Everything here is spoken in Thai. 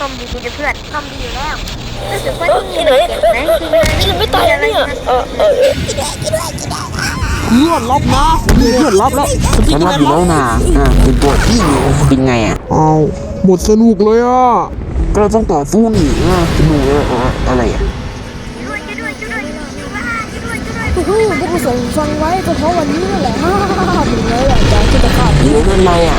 ต้มดีกูจเพื่อนต้มดีอยู่แล้วรู้สึกว่าที่นี่มันเก่บนะจริงนะฉันไม่ตายแล้วเนี่ยเออเออเพื่อนรับนะเพื่อนรับแล้วฉันรับอยู่แล้วนะอ่าเป็นปวดที่กินไงอะเอาหมดสนุกเลยอะก็ต้องต่อสู้นี่อะสนุกเลยอะไรอะฮู้พวกผู้ส่งฟังไว้เฉพาะวันนี้แหละฮ่าฮ่าฮ่าเลยอะจะจะขาดเดี๋ยวนั่นอะไรอะ